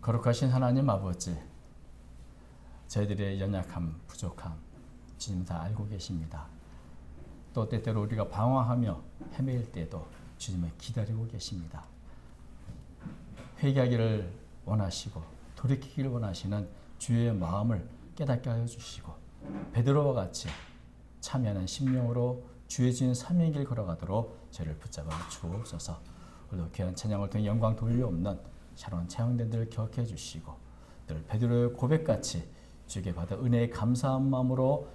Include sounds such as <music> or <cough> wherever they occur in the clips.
거룩하신 하나님 아버지, 저희들의 연약함, 부족함, 주님 다 알고 계십니다. 또 때때로 우리가 방황하며 헤매일 때도 주님을 기다리고 계십니다. 회개하기를 원하시고 돌이키기를 원하시는 주의 마음을 깨닫게 하여 주시고 베드로와 같이 참여하는 심령으로 주의 주인 삶의 길 걸어가도록 저를 붙잡아 주옵소서. 오늘도 귀한 찬양을 통해 영광 돌려없는 샤론 차영된들을 기억해 주시고 늘 베드로의 고백같이 주께 받아 은혜의 감사한 마음으로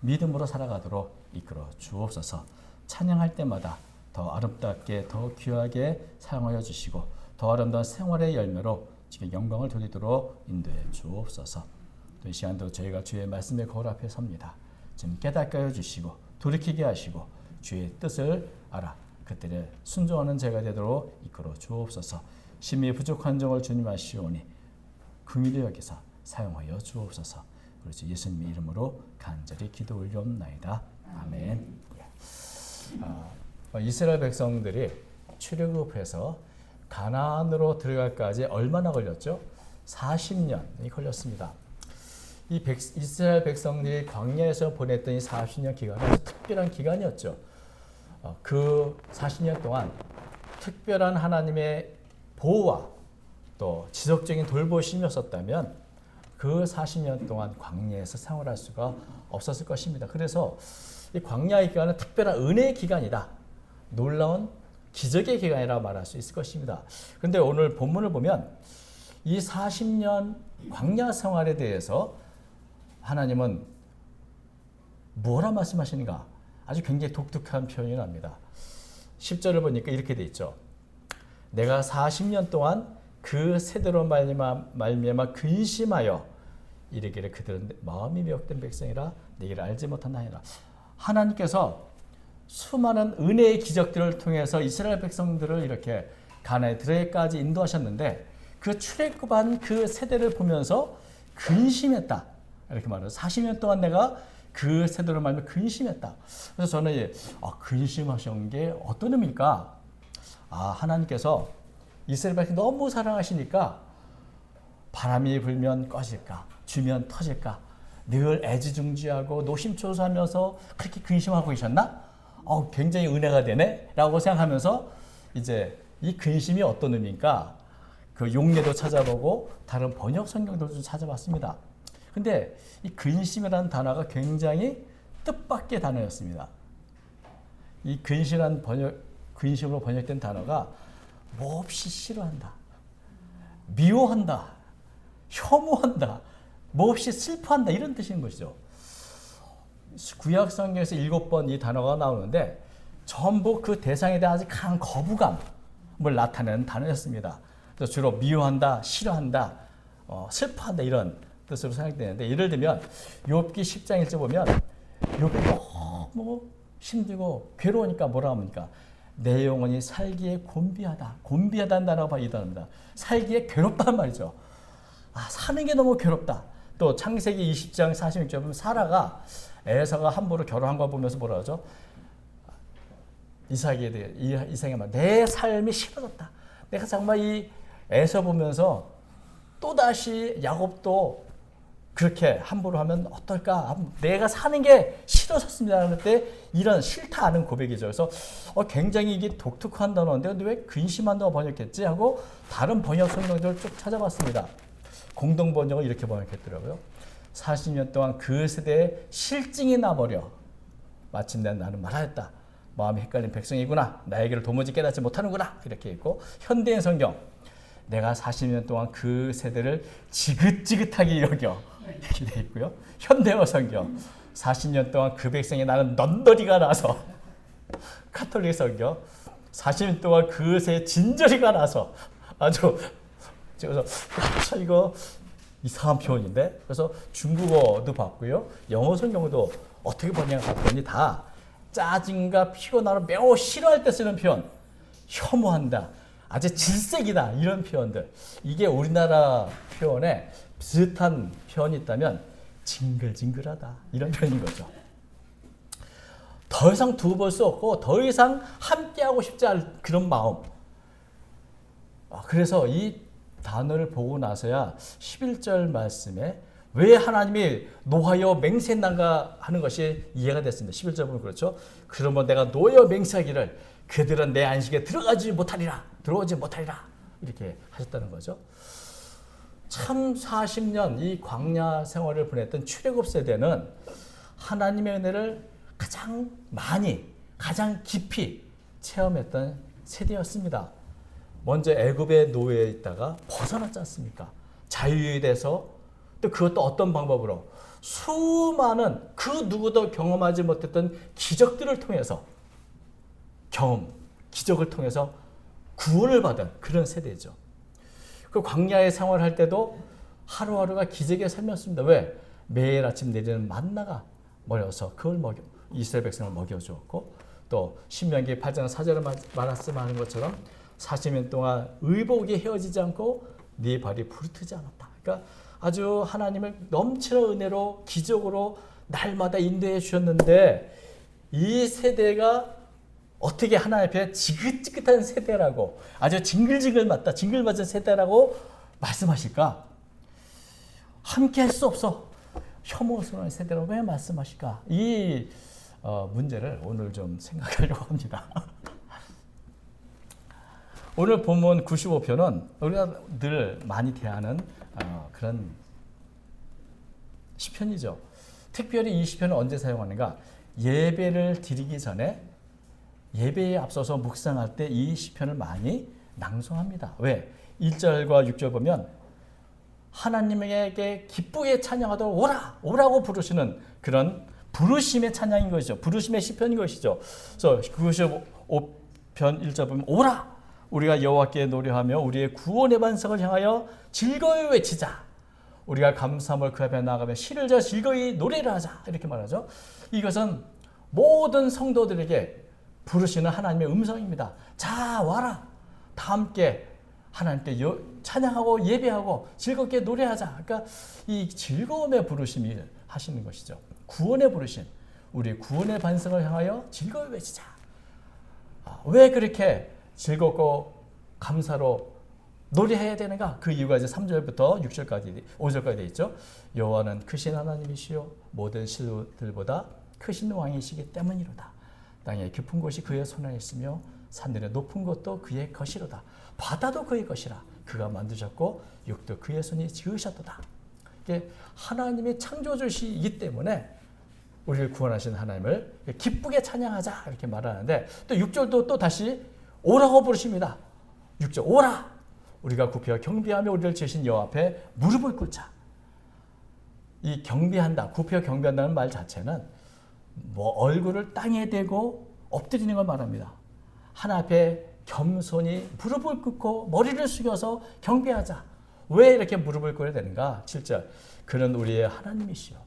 믿음으로 살아가도록 이끌어 주옵소서. 찬양할 때마다 더 아름답게 더 귀하게 사용하여 주시고 더 아름다운 생활의 열매로 지금 영광을 돌리도록 인도해 주옵소서. 또 이 시간도 저희가 주의 말씀의 거울 앞에 섭니다. 지금 깨닫게 하여 주시고 돌이키게 하시고 주의 뜻을 알아 그들의 순종하는 제가 되도록 이끌어 주옵소서. 심히 부족한 점을 주님 아시오니 긍휼히 여기서 사용하여 주옵소서. 그렇지 예수님의 이름으로 간절히 기도 올려옵나이다. 아멘. 어, 이스라엘 백성들이 출애굽해서 가나안으로 들어갈까지 얼마나 걸렸죠? 40년이 걸렸습니다. 이 백, 이스라엘 백성들이 광야에서 보냈던 이 40년 기간은 특별한 기간이었죠. 어, 그 40년 동안 특별한 하나님의 보호와 또 지속적인 돌보심이었었다면 그 40년 동안 광야에서 생활할 수가 없었을 것입니다. 그래서 이 광야의 기간은 특별한 은혜의 기간이다. 놀라운 기적의 기간이라 말할 수 있을 것입니다. 그런데 오늘 본문을 보면 이 40년 광야 생활에 대해서 하나님은 뭐라 말씀하시는가? 아주 굉장히 독특한 표현이 납니다. 10절을 보니까 이렇게 돼 있죠. 내가 40년 동안 그 세대로 말미암아, 근심하여 이르기를 그들은 마음이 미혹된 백성이라 내기를 알지 못한다니라. 하나님께서 수많은 은혜의 기적들을 통해서 이스라엘 백성들을 이렇게 가나에 들어가까지 인도하셨는데 그 출애굽한 그 세대를 보면서 근심했다. 이렇게 말해요. 40년 동안 내가 그 세대로 말하면 근심했다. 그래서 저는 이 아, 근심하신 게 어떤 의미일까? 아, 하나님께서 이스라엘 백성 너무 사랑하시니까 바람이 불면 꺼질까? 주면 터질까? 늘 애지중지하고 노심초사하면서 그렇게 근심하고 계셨나? 어, 굉장히 은혜가 되네? 라고 생각하면서 이제 이 근심이 어떤 의미인가? 그 용례도 찾아보고 다른 번역 성경도 좀 찾아봤습니다. 근데 이 근심이라는 단어가 굉장히 뜻밖의 단어였습니다. 이 근심이라는 번역, 근심으로 번역된 단어가 몹시 싫어한다. 미워한다. 혐오한다. 몹시 슬퍼한다. 이런 뜻인 것이죠. 구약 성경에서 일곱 번 이 단어가 나오는데 전부 그 대상에 대한 아주 강한 거부감을 나타내는 단어였습니다. 그래서 주로 미워한다, 싫어한다, 어, 슬퍼한다 이런 뜻으로 생각되는데 예를 들면 욥기 10장 1절 보면 욥이 너무 힘들고 괴로우니까 뭐라 합니까? 내 영혼이 살기에 곤비하다. 곤비하다는 단어가 이 단어입니다. 살기에 괴롭다는 말이죠. 아, 사는 게 너무 괴롭다. 또 창세기 20장 46절 보면 사라가 에서가 함부로 결혼한 거 보면서 뭐라 하죠? 이삭에 대해 이삭에 말내 삶이 싫어졌다. 내가 정말 이 에서 보면서 또 다시 야곱도 그렇게 함부로 하면 어떨까? 내가 사는 게 싫어졌습니다. 그때 이런 싫다는 고백이죠. 그래서 어, 굉장히 이게 독특한 단어인데 근데 왜 근심한다고 번역했지 하고 다른 번역 성경들을 쭉 찾아봤습니다. 공동 번역을 이렇게 번역했더라고요. 40년 동안 그 세대에 실증이 나버려 마침내 나는 말하였다. 마음이 헷갈린 백성이구나. 나에게를 도무지 깨닫지 못하는구나. 이렇게 있고 현대인 성경 내가 40년 동안 그 세대를 지긋지긋하게 여겨 이렇게 돼 있고요. 현대어 성경 40년 동안 그 백성이 나는 넌더리가 나서 카톨릭 성경 40년 동안 그새 진저리가 나서 아주 그래서 참 이거 이상한 표현인데 그래서 중국어도 봤고요. 영어 성경도 어떻게 번역 봤더니 다 짜증과 피곤함을 매우 싫어할 때 쓰는 표현 혐오한다. 아주 질색이다 이런 표현들 이게 우리나라 표현에 비슷한 표현이 있다면 징글징글하다 이런 표현인 거죠. 더 이상 두고 볼 수 없고 더 이상 함께하고 싶지 않은 그런 마음. 아, 그래서 이 단어를 보고 나서야 11절 말씀에 왜 하나님이 노하여 맹세한가 하는 것이 이해가 됐습니다. 11절 보면 그렇죠. 그러면 내가 노하여 맹세하기를 그들은 내 안식에 들어가지 못하리라. 들어오지 못하리라. 이렇게 하셨다는 거죠. 참 40년 이 광야 생활을 보냈던 출애굽 세대는 하나님의 은혜를 가장 많이 가장 깊이 체험했던 세대였습니다. 먼저 애굽의 노예에 있다가 벗어났지 않습니까? 자유에 대해서 또 그것도 어떤 방법으로 수많은 그 누구도 경험하지 못했던 기적들을 통해서 경험, 기적을 통해서 구원을 받은 그런 세대죠. 그 광야의 생활할 때도 하루하루가 기적의 삶이었습니다. 왜? 매일 아침 내리는 만나가 멀어서 그걸 먹여 이스라엘 백성을 먹여 주었고 또 신명기 8장 4절에 말했으면 하는 것처럼 40년 동안 의복이 헤어지지 않고 네 발이 부르트지 않았다. 그러니까 아주 하나님을 넘치는 은혜로 기적으로 날마다 인도해 주셨는데 이 세대가 어떻게 하나님 앞에 지긋지긋한 세대라고 아주 징글징글 맞다 징글맞은 세대라고 말씀하실까? 함께 할 수 없어 혐오스러운 세대라고 왜 말씀하실까? 이 어, 문제를 오늘 좀 생각하려고 합니다. <laughs> 오늘 본문 95편은 우리가 늘 많이 대하는 어, 그런 시편이죠. 특별히 이 시편을 언제 사용하는가? 예배를 드리기 전에 예배에 앞서서 묵상할 때 이 시편을 많이 낭송합니다. 왜? 1절과 6절 보면 하나님에게 기쁘게 찬양하도록 오라! 오라고 부르시는 그런 부르심의 찬양인 것이죠. 부르심의 시편인 것이죠. 그래서 95편 1절 보면 오라! 우리가 여호와께 노래하며 우리의 구원의 반석을 향하여 즐거이 외치자. 우리가 감사함을 그 앞에 나가며 시를 져 즐거이 노래를 하자. 이렇게 말하죠. 이것은 모든 성도들에게 부르시는 하나님의 음성입니다. 자, 와라. 다 함께 하나님께 찬양하고 예배하고 즐겁게 노래하자. 그러니까 이 즐거움의 부르심이 하시는 것이죠. 구원의 부르심. 우리 구원의 반성을 향하여 즐거이 외치자. 아, 왜 그렇게 즐겁고 감사로 노래해야 되는가? 그 이유가 이제 3절부터 6절까지 5절까지 돼 있죠. 여호와는 크신 하나님이시요 모든 신들보다 크신 왕이시기 때문이로다. 땅의 깊은 곳이 그의 손에 있으며 산들의 높은 곳도 그의 것이로다. 바다도 그의 것이라. 그가 만드셨고 육도 그의 손이 지으셨도다. 이게 하나님의 창조주시기 때문에 우리를 구원하신 하나님을 기쁘게 찬양하자 이렇게 말하는데 또 6절도 또 다시 오라고 부르십니다. 6절 오라 우리가 굽혀 경비하며 우리를 지으신 여호와 앞에 무릎을 꿇자. 이 경비한다, 굽혀 경비한다는 말 자체는 뭐 얼굴을 땅에 대고 엎드리는 걸 말합니다. 하나 앞에 겸손히 무릎을 꿇고 머리를 숙여서 경배하자. 왜 이렇게 무릎을 꿇어야 되는가? 7절. 그는 우리의 하나님이시요.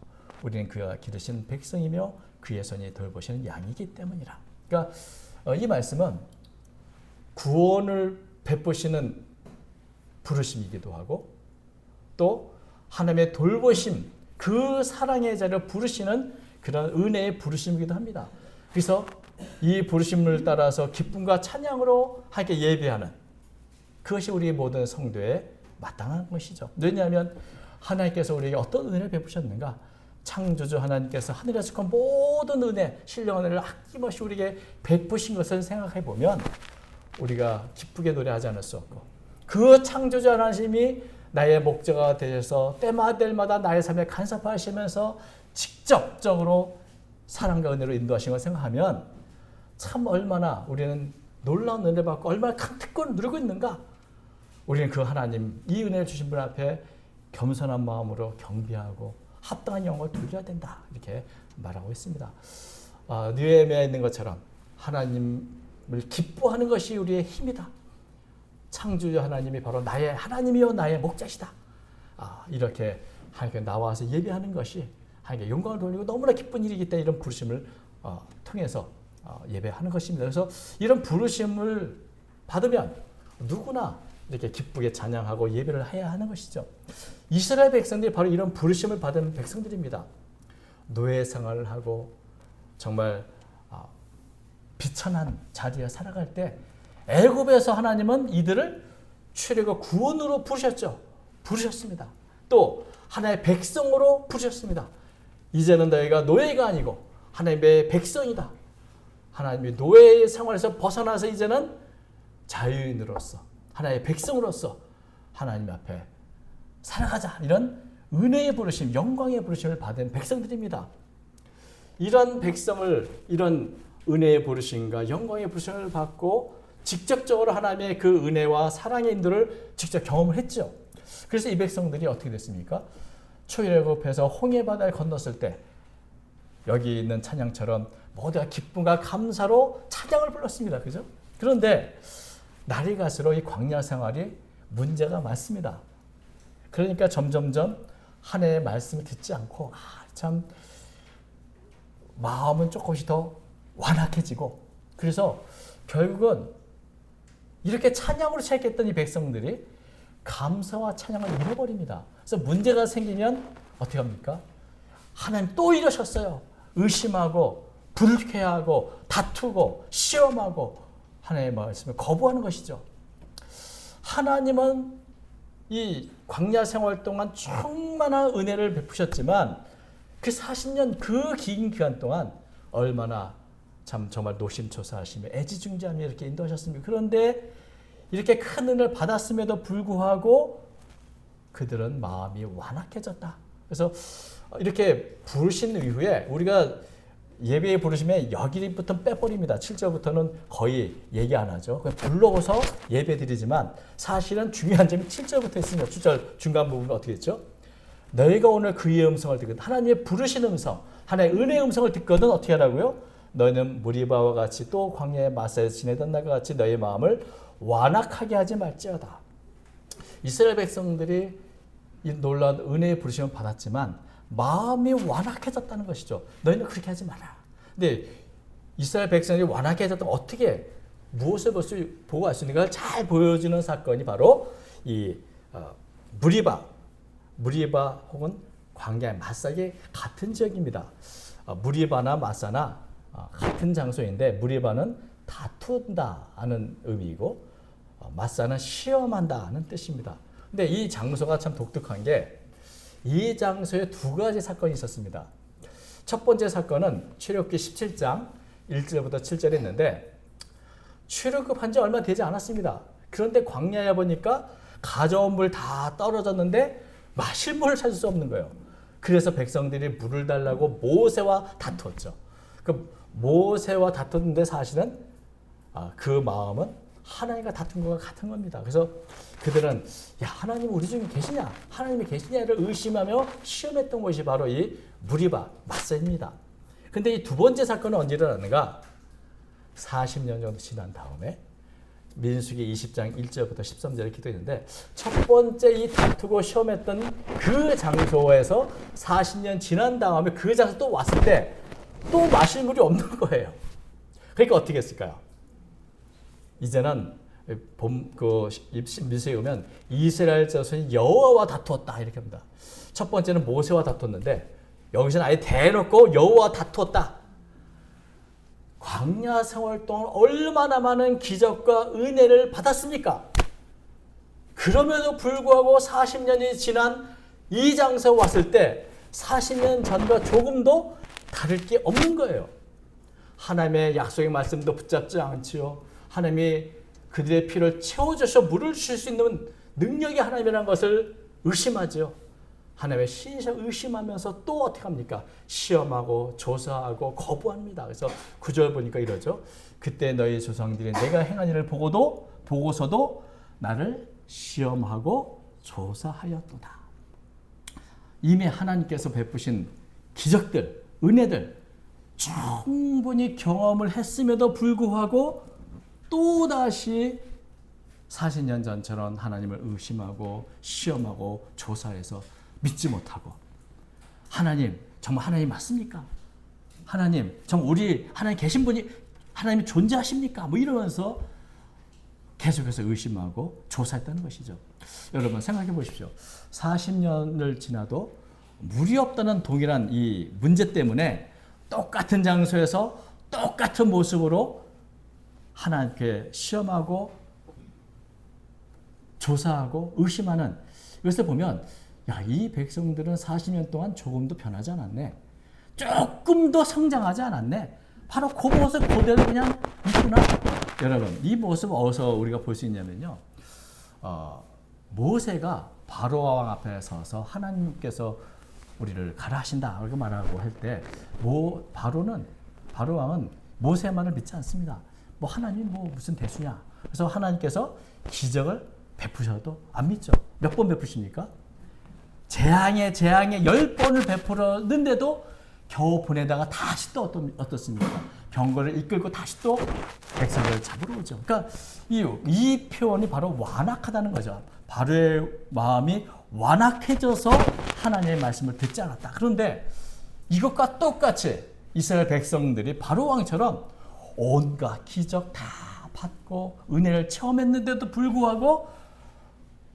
우리는 그가 기르신 백성이며 그의 손이 돌보시는 양이기 때문이라. 그러니까 어, 이 말씀은 구원을 베푸시는 부르심이기도 하고 또 하나님의 돌보심 그 사랑의 자를 부르시는 그런 은혜의 부르심이기도 합니다. 그래서 이 부르심을 따라서 기쁨과 찬양으로 함께 예배하는 그것이 우리 모든 성도의 마땅한 것이죠. 왜냐하면 하나님께서 우리에게 어떤 은혜를 베푸셨는가? 창조주 하나님께서 하늘에서 그 모든 은혜, 신령 은혜를 아낌없이 우리에게 베푸신 것을 생각해 보면 우리가 기쁘게 노래하지 않을 수 없고 그 창조주 하나님이 나의 목자가 되셔서 때마다 나의 삶에 간섭하시면서 직접적으로 사랑과 은혜로 인도하신 걸 생각하면 참 얼마나 우리는 놀라운 은혜 받고 얼마나 큰 특권을 누리고 있는가. 우리는 그 하나님 이 은혜를 주신 분 앞에 겸손한 마음으로 경비하고 합당한 영을 돌려야 된다 이렇게 말하고 있습니다. 아, 느헤미야 있는 것처럼 하나님을 기뻐하는 것이 우리의 힘이다. 창조주 하나님이 바로 나의 하나님이요 나의 목자시다. 아, 이렇게 하나님께 나와서 예배하는 것이 하나님께 영광을 돌리고 너무나 기쁜 일이기 때문에 이런 부르심을 어, 통해서 어, 예배하는 것입니다. 그래서 이런 부르심을 받으면 누구나 이렇게 기쁘게 찬양하고 예배를 해야 하는 것이죠. 이스라엘 백성들이 바로 이런 부르심을 받은 백성들입니다. 노예 생활을 하고 정말 어, 비천한 자리에 살아갈 때 애굽에서 하나님은 이들을 출애굽 구원으로 부르셨죠. 부르셨습니다. 또 하나의 백성으로 부르셨습니다. 이제는 너희가 노예가 아니고 하나님의 백성이다. 하나님의 노예 생활에서 벗어나서 이제는 자유인으로서 하나의 백성으로서 하나님 앞에 살아가자 이런 은혜의 부르심, 영광의 부르심을 받은 백성들입니다. 이런 백성을 이런 은혜의 부르심과 영광의 부르심을 받고 직접적으로 하나님의 그 은혜와 사랑의 인도를 직접 경험을 했죠. 그래서 이 백성들이 어떻게 됐습니까? 초일애굽에서 홍해 바다를 건넜을 때 여기 있는 찬양처럼 모두가 기쁨과 감사로 찬양을 불렀습니다. 그죠? 그런데 날이 갈수록 이 광야 생활이 문제가 많습니다. 그러니까 점점점 한 해의 말씀을 듣지 않고 아, 참 마음은 조금씩 더 완악해지고 그래서 결국은 이렇게 찬양으로 시작했던 이 백성들이 감사와 찬양을 잃어버립니다. 그래서 문제가 생기면 어떻게 합니까? 하나님 또 이러셨어요. 의심하고 불쾌하고 다투고 시험하고 하나님의 말씀을 거부하는 것이죠. 하나님은 이 광야 생활 동안 충만한 은혜를 베푸셨지만 그 40년 그 긴 기간 동안 얼마나 참 정말 노심초사하시며 애지중지하며 이렇게 인도하셨습니다. 그런데 이렇게 큰 은혜를 받았음에도 불구하고 그들은 마음이 완악해졌다. 그래서 이렇게 부르신 이후에 우리가 예배에 부르시면 여기부터 빼버립니다. 7절부터는 거의 얘기 안 하죠. 그냥 불러서 예배 드리지만 사실은 중요한 점이 7절부터 있습니다. 7절 중간 부분은 어떻게 했죠? 너희가 오늘 그의 음성을 듣거든 하나님의 부르신 음성, 하나님의 은혜의 음성을 듣거든 어떻게 하라고요? 너희는 무리바와 같이 또 광야의 마사에서 지내던 날과 같이 너희 마음을 완악하게 하지 말지어다. 이스라엘 백성들이 이 놀라운 은혜의 부르심을 받았지만 마음이 완악해졌다는 것이죠. 너희는 그렇게 하지 마라. 근데 이스라엘 백성이 완악해졌다면 어떻게 무엇을 볼 수, 보고 알 수 있는가를 잘 보여주는 사건이 바로 이 어, 무리바, 무리바 혹은 광야의 마사의 같은 지역입니다. 어, 무리바나 마사나 어, 같은 장소인데 무리바는 다툰다는 의미이고 어, 마사는 시험한다는 뜻입니다. 근데 이 장소가 참 독특한 게 이 장소에 두 가지 사건이 있었습니다. 첫 번째 사건은 출애굽기 17장 1절부터 7절에 있는데 출애굽한 지 얼마 되지 않았습니다. 그런데 광야에 보니까 가져온 물 다 떨어졌는데 마실 물을 찾을 수 없는 거예요. 그래서 백성들이 물을 달라고 모세와 다투었죠. 그 모세와 다투는데 사실은 아, 그 마음은 하나님과 다툰 것과 같은 겁니다. 그래서 그들은 야 하나님 우리 중에 계시냐 하나님이 계시냐를 의심하며 시험했던 것이 바로 이 무리바 마사입니다. 근데 이 두 번째 사건은 언제 일어났는가? 40년 정도 지난 다음에 민수기 20장 1절부터 13절에 기도했는데 첫 번째 이 다투고 시험했던 그 장소에서 40년 지난 다음에 그 장소 또 왔을 때 또 마실 물이 없는 거예요. 그러니까 어떻게 했을까요? 이제는 봄그 민수에 오면 이스라엘 자손이 여호와와 다투었다 이렇게 합니다. 첫 번째는 모세와 다투었는데 여기서는 아예 대놓고 여호와 다투었다. 광야 생활 동안 얼마나 많은 기적과 은혜를 받았습니까? 그럼에도 불구하고 40년이 지난 이 장소에 왔을 때 40년 전과 조금도 다를 게 없는 거예요. 하나님의 약속의 말씀도 붙잡지 않지요. 하나님이 그들의 피를 채워줘서 물을 주실 수 있는 능력이 하나님이라는 것을 의심하죠. 하나님의 신실 의심하면서 또 어떻게 합니까? 시험하고 조사하고 거부합니다. 그래서 구절 보니까 이러죠. 그때 너희 조상들이 내가 행한 일을 보고도 보고서도 나를 시험하고 조사하였도다. 이미 하나님께서 베푸신 기적들, 은혜들 충분히 경험을 했음에도 불구하고 또다시 40년 전처럼 하나님을 의심하고 시험하고 조사해서 믿지 못하고 하나님 정말 하나님 맞습니까? 하나님 정말 우리 하나님 계신 분이 하나님이 존재하십니까? 뭐 이러면서 계속해서 의심하고 조사했다는 것이죠. 여러분 생각해 보십시오. 40년을 지나도 물이 없다는 동일한 이 문제 때문에 똑같은 장소에서 똑같은 모습으로 하나님께 시험하고 조사하고 의심하는 이것을 보면 야, 이 백성들은 40년 동안 조금도 변하지 않았네. 조금 더 성장하지 않았네. 바로 그 모습 그대로 그냥 있구나. 여러분, 이 모습 어디서 우리가 볼 수 있냐면요. 어, 모세가 바로 왕 앞에 서서 하나님께서 우리를 가라 하신다. 이렇게 말하고 할 때, 뭐, 바로는, 바로 왕은 모세만을 믿지 않습니다. 뭐 하나님 뭐 무슨 대수냐. 그래서 하나님께서 기적을 베푸셔도 안 믿죠. 몇 번 베푸십니까? 재앙에 재앙에 열 번을 베풀었는데도 겨우 보내다가 다시 또 어떤, 어떻습니까? 병거를 이끌고 다시 또 백성들을 잡으러 오죠. 그러니까 이, 이 표현이 바로 완악하다는 거죠. 바로의 마음이 완악해져서 하나님의 말씀을 듣지 않았다. 그런데 이것과 똑같이 이스라엘 백성들이 바로 왕처럼 온갖 기적 다 받고 은혜를 체험했는데도 불구하고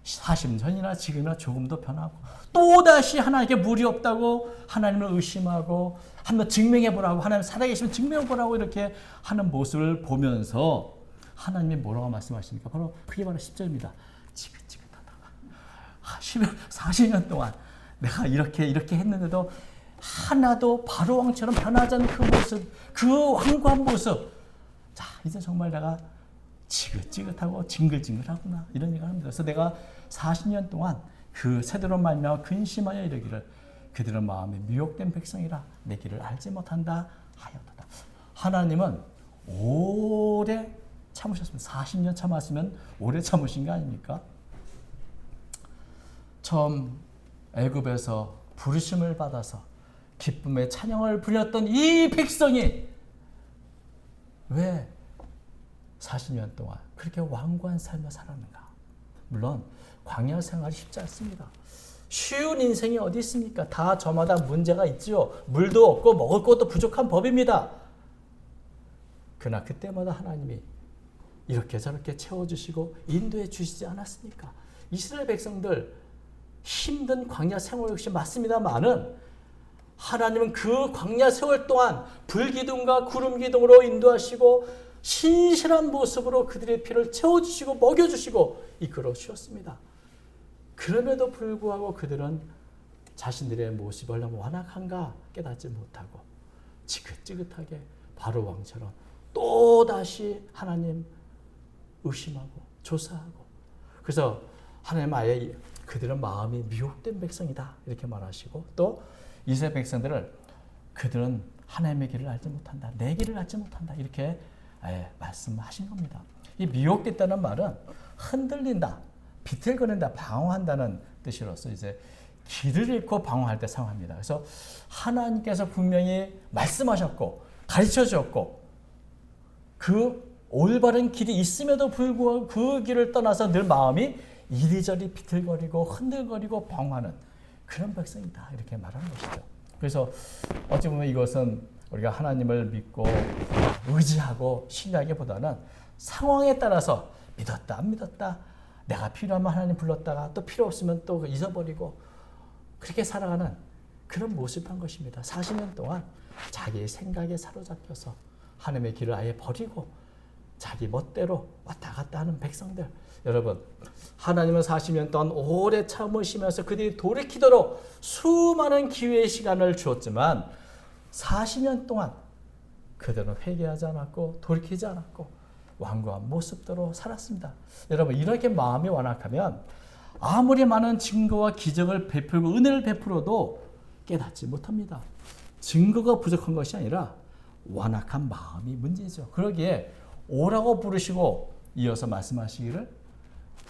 40년이나 지금이나 조금 더 변하고 또다시 하나님께 물이 없다고 하나님을 의심하고 한번 증명해 보라고 하나님 살아계시면 증명해 보라고 이렇게 하는 모습을 보면서 하나님이 뭐라고 말씀하십니까? 바로 그게 바로 10절입니다. 지긋지긋하다가 40년 동안 내가 이렇게 이렇게 했는데도 하나도 바로 왕처럼 변하지 않는 그 모습, 그 황고한 모습. 자, 이제 정말 내가 지긋지긋하고 징글징글하구나 이런 얘기를 합니다. 그래서 내가 40년 동안 그 세대로 말미암아 근심하여 이르기를 그들은 마음에 미혹된 백성이라 내 길을 알지 못한다 하였다. 하나님은 오래 참으셨습니다. 40년 참았으면 오래 참으신 거 아닙니까? 처음 애굽에서 부르심을 받아서 기쁨의 찬양을 부렸던 이 백성이 왜 40년 동안 그렇게 완고한 삶을 살았는가? 물론 광야 생활이 쉽지 않습니다. 쉬운 인생이 어디 있습니까? 다 저마다 문제가 있죠. 물도 없고 먹을 것도 부족한 법입니다. 그러나 그때마다 하나님이 이렇게 저렇게 채워주시고 인도해 주시지 않았습니까? 이스라엘 백성들 힘든 광야 생활 역시 맞습니다만은 하나님은 그 광야 세월 동안 불기둥과 구름 기둥으로 인도하시고 신실한 모습으로 그들의 피를 채워주시고 먹여주시고 이끌어 주셨습니다. 그럼에도 불구하고 그들은 자신들의 모습이 얼마나 완악한가 깨닫지 못하고 지긋지긋하게 바로 왕처럼 또 다시 하나님 의심하고 조사하고 그래서 하나님 아예 그들은 마음이 미혹된 백성이다 이렇게 말하시고 또 이스라엘 백성들을 그들은 하나님의 길을 알지 못한다 내 길을 알지 못한다 이렇게 예, 말씀하신 겁니다. 이 미혹됐다는 말은 흔들린다, 비틀거린다, 방황한다는 뜻으로서 이제 길을 잃고 방황할 때 사용합니다. 그래서 하나님께서 분명히 말씀하셨고 가르쳐 주었고 그 올바른 길이 있음에도 불구하고 그 길을 떠나서 늘 마음이 이리저리 비틀거리고 흔들거리고 방황하는 그런 백성이다 이렇게 말하는 것이죠. 그래서 어찌 보면 이것은 우리가 하나님을 믿고 의지하고 신뢰하기보다는 상황에 따라서 믿었다 안 믿었다 내가 필요하면 하나님 불렀다가 또 필요 없으면 또 잊어버리고 그렇게 살아가는 그런 모습한 것입니다. 40년 동안 자기의 생각에 사로잡혀서 하나님의 길을 아예 버리고 자기 멋대로 왔다 갔다 하는 백성들 여러분 하나님은 40년 동안 오래 참으시면서 그들이 돌이키도록 수많은 기회의 시간을 주었지만 40년 동안 그들은 회개하지 않았고 돌이키지 않았고 완고한 모습대로 살았습니다. 여러분 이렇게 마음이 완악하면 아무리 많은 증거와 기적을 베풀고 은혜를 베풀어도 깨닫지 못합니다. 증거가 부족한 것이 아니라 완악한 마음이 문제죠. 그러기에 오라고 부르시고 이어서 말씀하시기를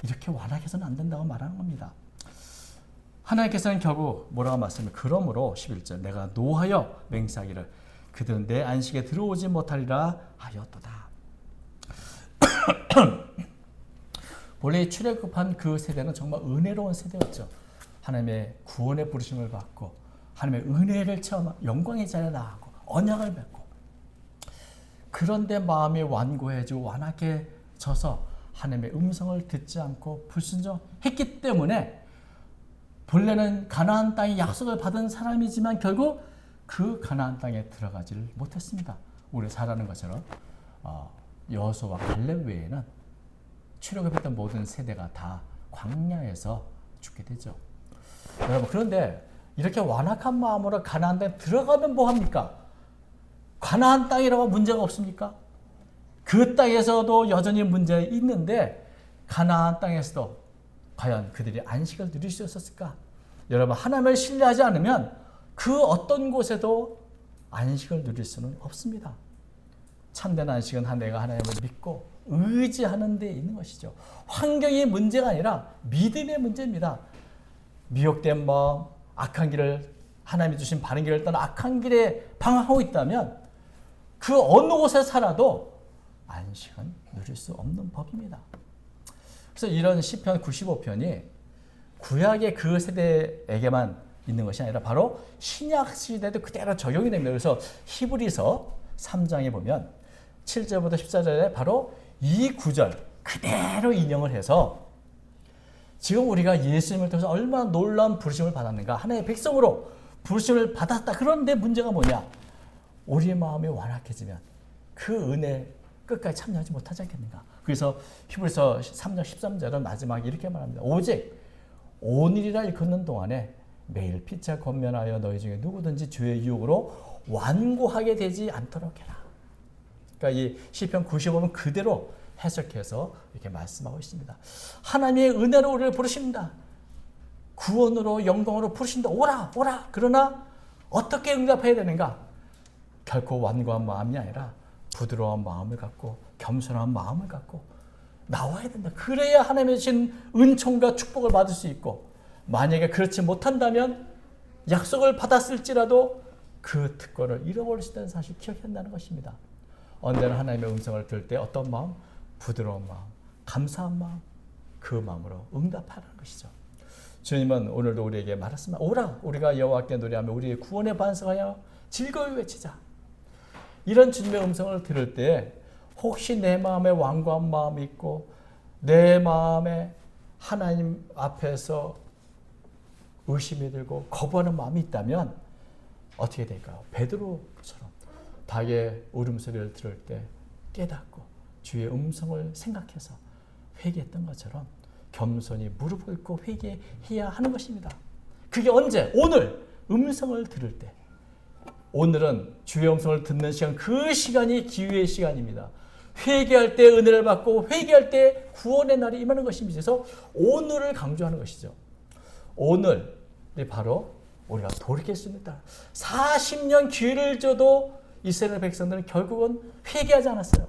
이렇게 완악해서는 안 된다고 말하는 겁니다. 하나님께서는 결국 뭐라고 말씀을 그러므로 11절 내가 노하여 맹세하기를 그들은 내 안식에 들어오지 못하리라 하였도다. <coughs> 원래 출애굽한 그 세대는 정말 은혜로운 세대였죠. 하나님의 구원의 부르심을 받고 하나님의 은혜를 체험 영광의 자리에 나가고 언약을 맺고 그런데 마음이 완고해지고 완악해져서 하나님의 음성을 듣지 않고 불순종했기 때문에 본래는 가나안 땅의 약속을 받은 사람이지만 결국 그 가나안 땅에 들어가지를 못했습니다. 우리 잘 아는 것처럼 어, 여호수아와 갈렙 외에는 출애굽했던 모든 세대가 다 광야에서 죽게 되죠. 여러분 그런데 이렇게 완악한 마음으로 가나안 땅에 들어가면 뭐 합니까? 가나안 땅이라고 문제가 없습니까? 그 땅에서도 여전히 문제가 있는데 가나안 땅에서도 과연 그들이 안식을 누릴 수 있었을까? 여러분 하나님을 신뢰하지 않으면 그 어떤 곳에도 안식을 누릴 수는 없습니다. 참된 안식은 한 내가 하나님을 믿고 의지하는 데 있는 것이죠. 환경이 문제가 아니라 믿음의 문제입니다. 미혹된 마음, 악한 길을 하나님이 주신 바른 길을 떠나 악한 길에 방황하고 있다면 그 어느 곳에 살아도 안식은 누릴 수 없는 법입니다. 그래서 이런 시편 95편이 구약의 그 세대에게만 있는 것이 아니라 바로 신약 시대도 그대로 적용이 됩니다. 그래서 히브리서 3장에 보면 7절부터 14절에 바로 이 구절 그대로 인용을 해서 지금 우리가 예수님을 통해서 얼마나 놀라운 부르심을 받았는가 하나의 백성으로 부르심을 받았다. 그런데 문제가 뭐냐? 우리의 마음이 완악해지면 그 은혜 끝까지 참여하지 못하지 않겠는가? 그래서 히브리서 3장 13절은 마지막에 이렇게 말합니다. 오직 오늘이라 일컫는 동안에 매일 피차 권면하여 너희 중에 누구든지 죄의 유혹으로 완고하게 되지 않도록 해라. 그러니까 이 시편 95는 그대로 해석해서 이렇게 말씀하고 있습니다. 하나님의 은혜로 우리를 부르십니다. 구원으로 영광으로 부르신다. 오라, 오라. 그러나 어떻게 응답해야 되는가? 결코 완고한 마음이 아니라 부드러운 마음을 갖고 겸손한 마음을 갖고 나와야 된다. 그래야 하나님의 주신 은총과 축복을 받을 수 있고 만약에 그렇지 못한다면 약속을 받았을지라도 그 특권을 잃어버릴 수 있다는 사실 기억해야 한다는 것입니다. 언제나 하나님의 음성을 들을 때 어떤 마음? 부드러운 마음, 감사한 마음, 그 마음으로 응답하라는 것이죠. 주님은 오늘도 우리에게 말했습니다. 오라, 우리가 여호와께 노래하며 우리의 구원에 반성하여 즐거이 외치자. 이런 주님의 음성을 들을 때 혹시 내 마음에 완고한 마음이 있고 내 마음에 하나님 앞에서 의심이 들고 거부하는 마음이 있다면 어떻게 될까요? 베드로처럼 닭의 울음소리를 들을 때 깨닫고 주의 음성을 생각해서 회개했던 것처럼 겸손히 무릎 꿇고 회개해야 하는 것입니다. 그게 언제? 오늘 음성을 들을 때. 오늘은 주의 음성을 듣는 시간, 그 시간이 기회의 시간입니다. 회개할 때 은혜를 받고 회개할 때 구원의 날이 임하는 것입니다. 그래서 오늘을 강조하는 것이죠. 오늘이 바로 우리가 돌이킬 수 있다. 40년 기회를 줘도 이스라엘 백성들은 결국은 회개하지 않았어요.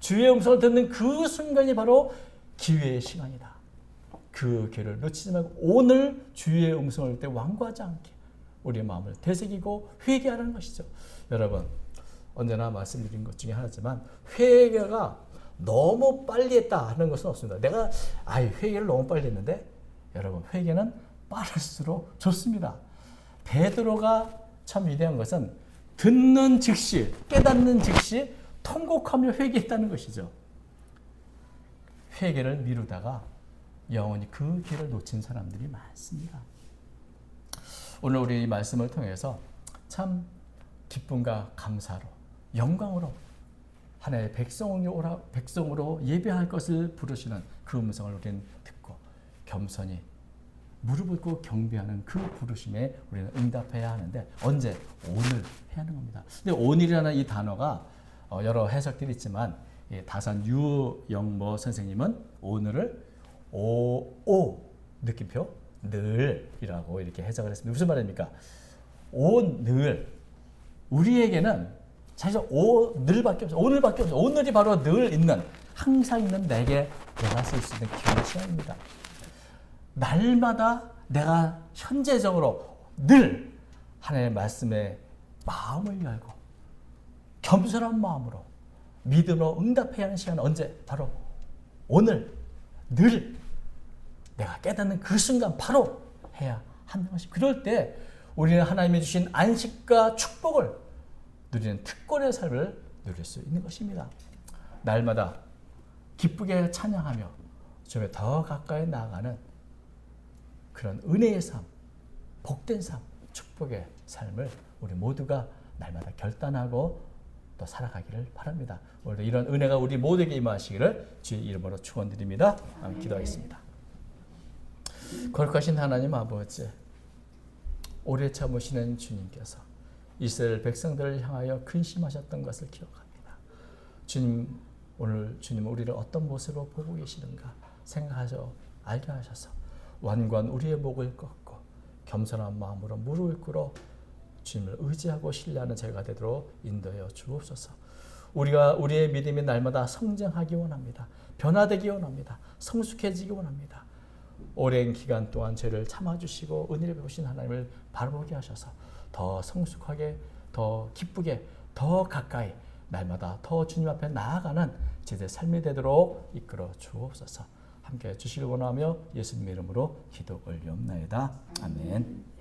주의 음성을 듣는 그 순간이 바로 기회의 시간이다. 그 기회를 놓치지 말고 오늘 주의 음성을 때 완고하지 않게 우리의 마음을 되새기고 회개하라는 것이죠. 여러분 언제나 말씀드린 것 중에 하나지만 회개가 너무 빨리 했다 하는 것은 없습니다. 내가 아 회개를 너무 빨리 했는데 여러분 회개는 빠를수록 좋습니다. 베드로가 참 위대한 것은 듣는 즉시 깨닫는 즉시 통곡하며 회개했다는 것이죠. 회개를 미루다가 영원히 그 길을 놓친 사람들이 많습니다. 오늘 우리 이 말씀을 통해서 참 기쁨과 감사로 영광으로 하나의 백성으로, 백성으로 예배할 것을 부르시는 그 음성을 우리는 듣고 겸손히 무릎 꿇고 경배하는 그 부르심에 우리는 응답해야 하는데 언제? 오늘 해야 하는 겁니다. 근데 오늘이라는 이 단어가 어, 여러 해석들이 있지만 다산 유영모 선생님은 오늘을 오, 오 느낌표 늘이라고 이렇게 해석을 했습니다. 무슨 말입니까? 오늘 우리에게는 사실 오늘밖에 없어. 오늘밖에 없어. 오늘이 바로 늘 있는 항상 있는 내게 내가 쓸 수 있는 기회 시간입니다. 날마다 내가 현재적으로 늘 하나님의 말씀에 마음을 열고 겸손한 마음으로 믿음으로 응답해야 하는 시간은 언제? 바로 오늘 늘 내가 깨닫는 그 순간 바로 해야 하는 것이 그럴 때 우리는 하나님이 주신 안식과 축복을 누리는 특권의 삶을 누릴 수 있는 것입니다. 날마다 기쁘게 찬양하며 주님에 더 가까이 나아가는 그런 은혜의 삶, 복된 삶, 축복의 삶을 우리 모두가 날마다 결단하고 또 살아가기를 바랍니다. 오늘도 이런 은혜가 우리 모두에게 임하시기를 주의 이름으로 축원드립니다. 기도하겠습니다. 거룩하신 하나님 아버지, 오래 참으시는 주님께서 이스라엘 백성들을 향하여 근심하셨던 것을 기억합니다. 주님, 오늘 주님 우리를 어떤 모습으로 보고 계시는가 생각하셔 알게 하셔서 완관 우리의 목을 꺾고 겸손한 마음으로 무릎을 꿇어 주님을 의지하고 신뢰하는 제가 되도록 인도하여 주옵소서. 우리가 우리의 믿음이 날마다 성장하기 원합니다. 변화되기 원합니다. 성숙해지기 원합니다. 오랜 기간 동안 죄를 참아주시고 은혜를 베푸신 하나님을 바라보게 하셔서 더 성숙하게, 더 기쁘게, 더 가까이 날마다 더 주님 앞에 나아가는 제대 삶이 되도록 이끌어 주옵소서. 함께 해주시길 원하며 예수님 이름으로 기도 올리옵나이다. 아멘.